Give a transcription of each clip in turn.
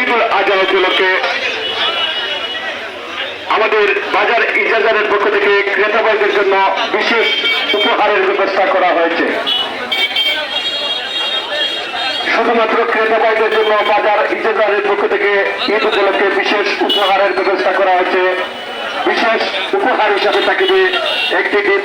ঈদ উল আজহা উপলক্ষে আমাদের বাজার ইজাজারের পক্ষ থেকে ক্রেতাবাইদের জন্য বিশেষ উপহারের ব্যবস্থা করা হয়েছে। শুধুমাত্র ক্রেতাবাইদের জন্য বাজার ইজাজারের পক্ষ থেকে ঈদ উপলক্ষে বিশেষ উপহারের ব্যবস্থা করা হয়েছে। বিশেষ উপহার হিসাবে থাকিবে একটি ডিপ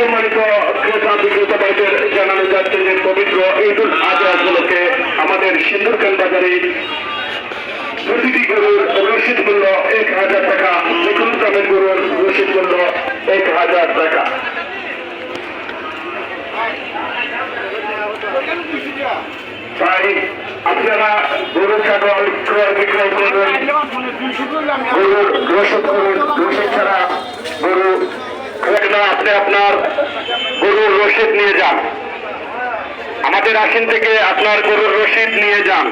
সম্মানিত ক্রেতা বিক্রেতা বিক্রেতাবাদের জানানো যাচ্ছে যে পবিত্র ঈদ উল আজহা উপলক্ষে আমাদের সিন্দুরখান বাজারে প্রতিটি গরুর রসিদ মূল্য এক হাজার টাকা কোনো দামের গরুর রসিদ মূল্য এক হাজার টাকা। তাই আপনারা গরু, ছাগল ক্রয় বিক্রয় করবেন। গরুর রসদ করুন রসদ ছাড়া গরু না আপনি আপনার গরুর রশিদ নিয়ে যান। আমাদের আসিন থেকে আপনার গরুর রশিদ নিয়ে যান।